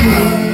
Thank.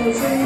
เศ